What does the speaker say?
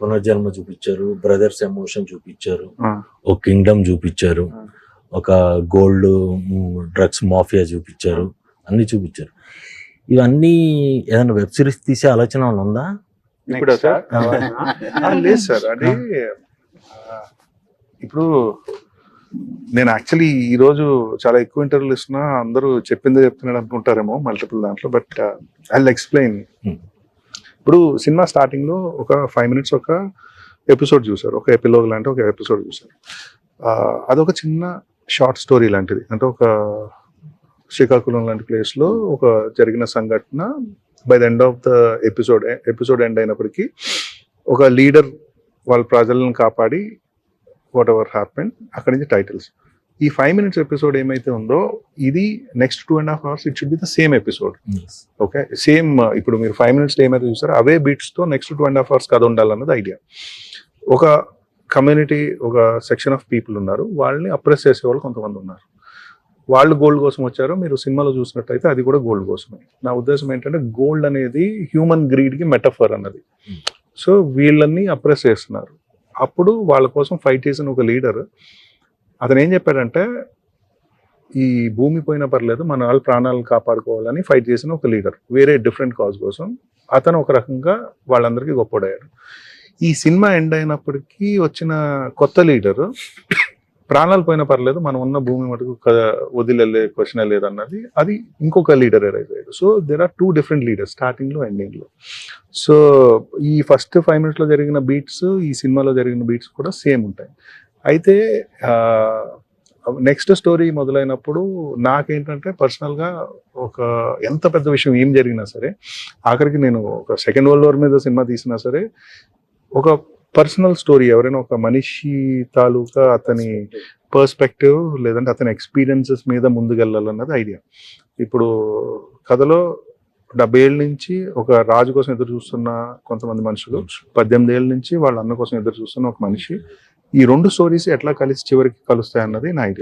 పునర్జన్మ చూపించారు brothers emotion చూపించారు ఒక కింగ్డమ్ చూపించారు. ఒక గోల్డ్ డ్రగ్స్ మాఫియా చూపించారు అన్ని చూపించారు. ఇవన్నీ ఏదైనా వెబ్ సిరీస్ తీసే ఆలోచన ఉందా? ఇప్పుడు లేదు సార్. అది ఆ, ఇప్పుడు నేను యాక్చువల్లీ ఈ రోజు చాలా ఎక్కువ ఇంటర్వ్యూలు ఇస్తున్నా అందరూ చెప్పిందే చెప్తున్నాడు అనుకుంటారేమో మల్టిపుల్ దాంట్లో బట్ ఐ ఎక్స్ప్లెయిన్. ఇప్పుడు సినిమా స్టార్టింగ్లో ఒక ఫైవ్ మినిట్స్ ఒక ఎపిసోడ్ చూసారు ఒక ఎపిలోగ్ లాంటి ఒక ఎపిసోడ్ చూసారు అదొక చిన్న షార్ట్ స్టోరీ లాంటిది. అంటే ఒక శ్రీకాకుళం లాంటి ప్లేస్లో ఒక జరిగిన సంఘటన by the end of the episode episode end అయినప్పటికీ ఒక లీడర్ వాళ్ళ ప్రజలను కాపాడి వాట్ ఎవర్ హ్యాపెన్ అక్కడి నుంచి టైటిల్స్ ఈ ఫైవ్ మినిట్స్ ఎపిసోడ్ ఏమైతే ఉందో ఇది next two and half hours it should be the same episode okay same ఇప్పుడు మీరు ఫైవ్ మినిట్స్ ఏమైతే చూస్తారో అవే బీట్స్తో next two and half hours కథ ఉండాలన్నది ఐడియా ఒక కమ్యూనిటీ ఒక సెక్షన్ ఆఫ్ పీపుల్ ఉన్నారు. వాళ్ళని అప్రెస్ చేసే వాళ్ళు కొంతమంది ఉన్నారు. వాళ్ళు గోల్డ్ కోసం వచ్చారు మీరు సినిమాలో చూసినట్టయితే అది కూడా గోల్డ్ కోసమే. నా ఉద్దేశం ఏంటంటే గోల్డ్ అనేది హ్యూమన్ గ్రీడ్కి మెటఫర్ అన్నది. సో వీళ్ళని అప్రెస్ చేస్తున్నారు. అప్పుడు వాళ్ళ కోసం ఫైట్ చేసిన ఒక లీడర్ అతను ఏం చెప్పాడంటే ఈ భూమి పోయినా పర్లేదు మన వాళ్ళ ప్రాణాలను కాపాడుకోవాలని ఫైట్ చేసిన ఒక లీడర్ వేరే డిఫరెంట్ కాజ్ కోసం అతను ఒక రకంగా వాళ్ళందరికీ గొప్పడయ్యాడు ఈ సినిమా ఎండ్ అయినప్పటికీ వచ్చిన కొత్త లీడరు ప్రాణాలు పోయినా పర్లేదు మనం ఉన్న భూమి మటుకు వదిలే క్వశ్చన్ లేదు అన్నది అది ఇంకొక లీడర్ ఎరైజ్ అయ్యాడు so there are two different leaders స్టార్టింగ్లో ఎండింగ్లో సో ఈ ఫస్ట్ ఫైవ్ మినిట్స్లో జరిగిన బీట్స్ ఈ సినిమాలో జరిగిన బీట్స్ కూడా సేమ్ ఉంటాయి. అయితే నెక్స్ట్ స్టోరీ మొదలైనప్పుడు నాకేంటంటే పర్సనల్గా ఒక ఎంత పెద్ద విషయం ఏం జరిగినా సరే ఆఖరికి నేను ఒక సెకండ్ వరల్డ్ వార్ మీద సినిమా తీసినా సరే ఒక పర్సనల్ స్టోరీ ఎవరైనా ఒక మనిషి తాలూకా అతని పర్స్పెక్టివ్ లేదంటే అతని ఎక్స్పీరియన్సెస్ మీద ముందుకెళ్ళాలన్నది ఐడియా. ఇప్పుడు కథలో డెబ్బై ఏళ్ళ నుంచి ఒక రాజు కోసం ఎదురు చూస్తున్న కొంతమంది మనుషులు పద్దెనిమిది ఏళ్ళ నుంచి వాళ్ళ అన్న కోసం ఎదురు చూస్తున్న ఒక మనిషి ఈ రెండు స్టోరీస్ ఎట్లా కలిసి చివరికి కలుస్తాయి అన్నది నా ఐడియా